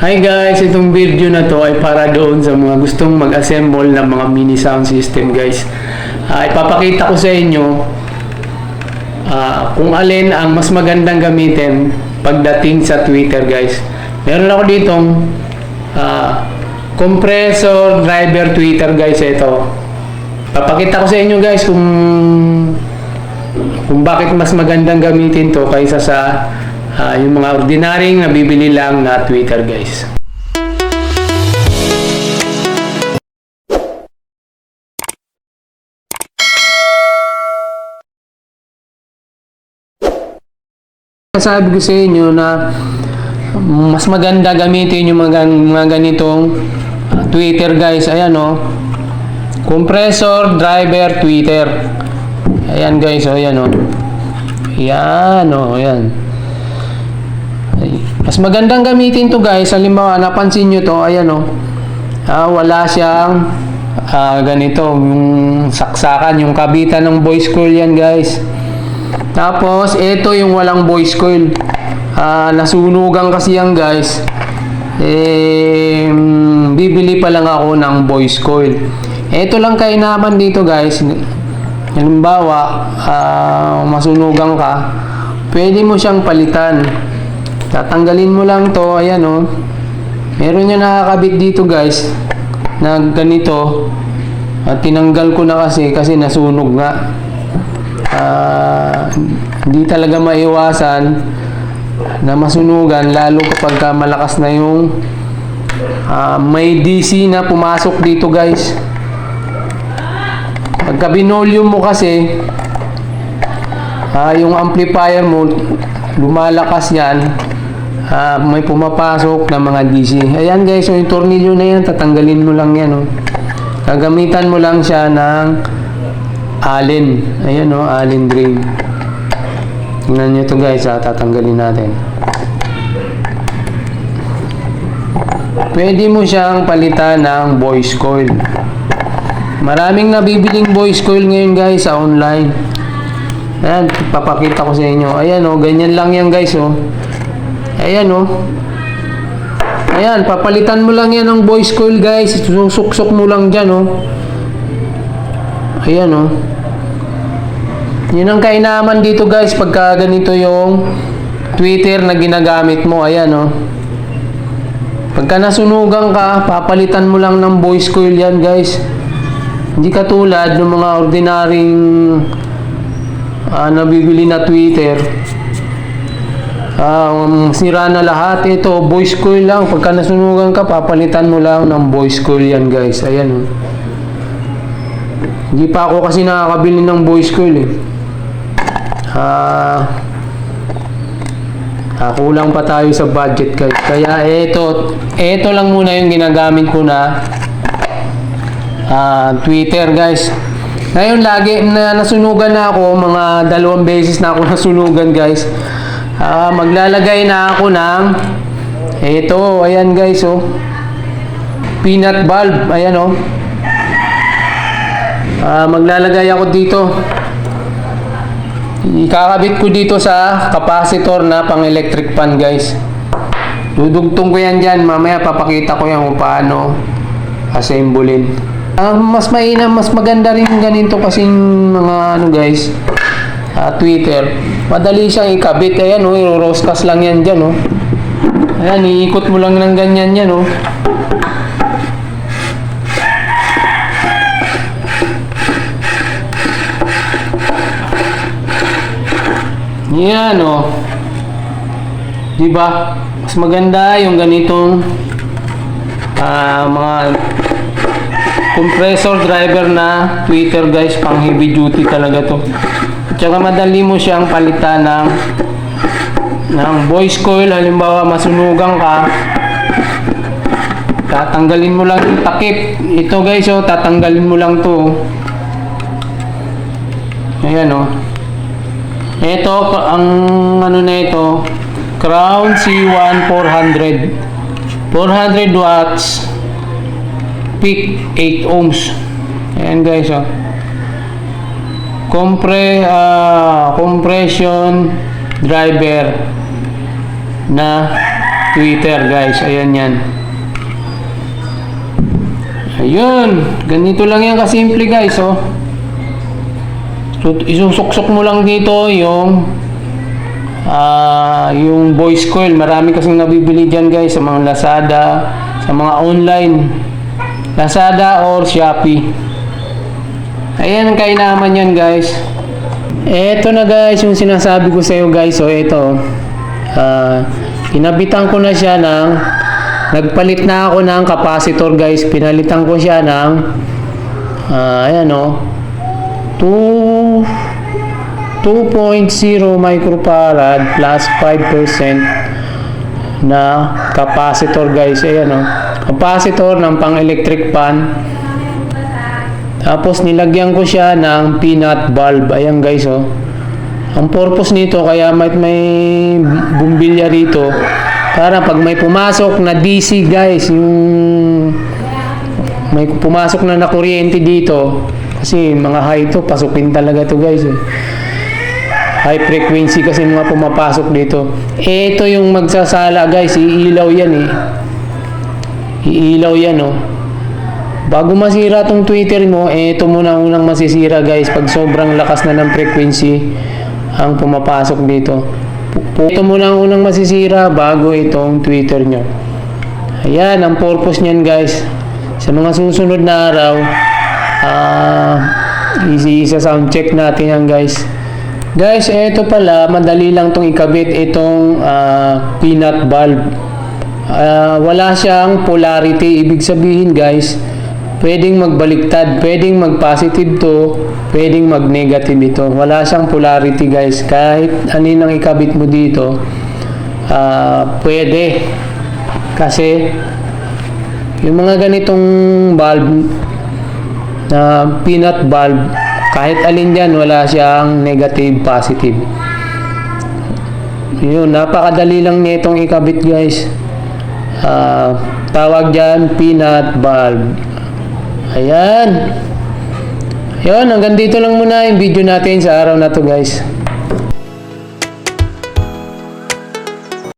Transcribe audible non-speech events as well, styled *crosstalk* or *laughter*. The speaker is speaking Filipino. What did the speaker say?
Hi guys, itong video na to ay para doon sa mga gustong mag-assemble ng mga mini sound system guys. Ah, ipapakita ko sa inyo ah, kung alin ang mas magandang gamitin pagdating sa Twitter guys. Meron ako ditong ah, compressor driver Twitter guys ito. Papakita ko sa inyo guys kung kung bakit mas magandang gamitin to kaysa sa ah, yung mga ordinaryong nabibili lang na Twitter guys. Sabi ko sa inyo na mas maganda gamitin yung mga, mga ganitong ah, Twitter guys. Ayan o. Compressor, driver, Twitter. Ayan guys, o ayan o. Ayan o, ayan. Mas magandang gamitin to guys. Halimbawa, napansin nyo to, ayan o. Ah, wala siyang ah, ganito, yung saksakan, yung kabitan ng voice coil yan guys. Tapos, ito yung walang voice coil. Ah, nasunugan kasi yan guys. Eh, mm, bibili pa lang ako ng voice coil. Ito lang kainaman dito guys. Halimbawa, ah, masunugan ka, pwede mo siyang palitan. Tatanggalin mo lang to, ayan o. Meron yung nakakabit dito guys, na ganito. At tinanggal ko na kasi, kasi nasunog nga. Ah, hindi talaga maiwasan na masunugan lalo kapag ka malakas na yung ah, may DC na pumasok dito guys pagka binolium mo kasi ah, yung amplifier mo lumalakas yan ah, may pumapasok na mga DC ayan guys yung tornilyo na yan tatanggalin mo lang yan oh. gagamitan mo lang siya ng allen. Ayan oh, allen drain. Tingnan nyo to guys ha, tatanggalin natin. Pwede mo siyang palitan ng voice coil. Maraming nabibiling voice coil ngayon guys sa online. Ayan, papakita ko sa inyo. Ayan oh, ganyan lang yan guys oh ayan oh ayan, papalitan mo lang yan ng voice coil guys susuksok mo lang dyan oh ayan oh yun ang kainaman dito guys pagka ganito yung Twitter na ginagamit mo. Ayan oh. Pagka nasunugan ka, papalitan mo lang ng voice coil yan guys. Hindi katulad ng mga ordinaryong ah, nabibili na Twitter. Ah, um, sira na lahat. Ito, voice coil lang. Pagka nasunugan ka, papalitan mo lang ng voice coil yan guys. Ayan oh. Hindi pa ako kasi nakakabili ng voice coil eh. Ah, ah, kulang pa tayo sa budget guys. Kaya eto, eto lang muna yung ginagamit ko na ah, Twitter guys. Ngayon lagi na nasunugan na ako, mga dalawang beses na ako *laughs* nasunugan guys. Ah, maglalagay na ako ng eto, ayan guys oh. Peanut bulb, ayan oh. Ah, maglalagay ako dito. Ikakabit ko dito sa capacitor na pang electric fan guys. Dudugtong ko yan dyan. Mamaya papakita ko yan kung paano assemblein. Ah, mas mainam, mas maganda rin ganito kasing mga ano guys. ah, Twitter. Madali siyang ikabit. Ayan oh, roscas lang yan dyan oh. Ayan, iikot mo lang ng ganyan yan oh. Yan oh. 'Di ba? Mas maganda yung ganitong ah, mga compressor driver na Twitter guys, pang heavy duty talaga 'to. At saka madali mo siyang palitan ng ng voice coil halimbawa masunugan ka tatanggalin mo lang yung takip ito guys oh tatanggalin mo lang to ayan oh ito, ang ano na ito, Crown C1 400. 400 watts, peak 8 ohms. Ayan guys, oh. Compre, ah, compression driver na tweeter guys. Ayan yan. Ayun. Ganito lang yan kasimple guys oh. So, isusuksok mo lang dito yung ah yung voice coil. Marami kasing nabibili dyan guys sa mga Lazada, sa mga online. Lazada or Shopee. Ayan ang kainaman yan guys. Eto na guys yung sinasabi ko sa iyo guys. So ito. Ah, pinabitan ko na siya ng nagpalit na ako ng capacitor guys. Pinalitan ko siya ng ah, ayan oh. 2 2.0 microfarad plus 5% na capacitor guys. Ayan oh. Capacitor ng pang electric pan. Tapos nilagyan ko siya ng peanut bulb. Ayan guys oh. Ang purpose nito kaya may, may bumbilya rito para pag may pumasok na DC guys, yung may pumasok na na kuryente dito kasi mga high to, pasukin talaga to guys eh. High frequency kasi mga pumapasok dito. Ito yung magsasala guys, iilaw yan eh. Iilaw yan oh. Bago masira tong Twitter mo, eh, ito muna ang unang masisira guys pag sobrang lakas na ng frequency ang pumapasok dito. Ito muna ang unang masisira bago itong Twitter nyo. Ayan, ang purpose niyan guys. Sa mga susunod na araw, ah, easy isa sound check natin yan guys. Guys, ito pala, madali lang tong ikabit itong ah, peanut bulb. Ah, wala siyang polarity. Ibig sabihin guys, pwedeng magbaliktad, pwedeng mag-positive to, pwedeng mag-negative ito. Wala siyang polarity guys. Kahit anin ang ikabit mo dito, ah, pwede. Kasi, yung mga ganitong bulb, na peanut bulb, kahit alin dyan, wala siyang negative, positive. Yun, napakadali lang nitong ikabit guys. Ah, tawag dyan, peanut bulb. Ayan. Yun, hanggang dito lang muna yung video natin sa araw na to guys.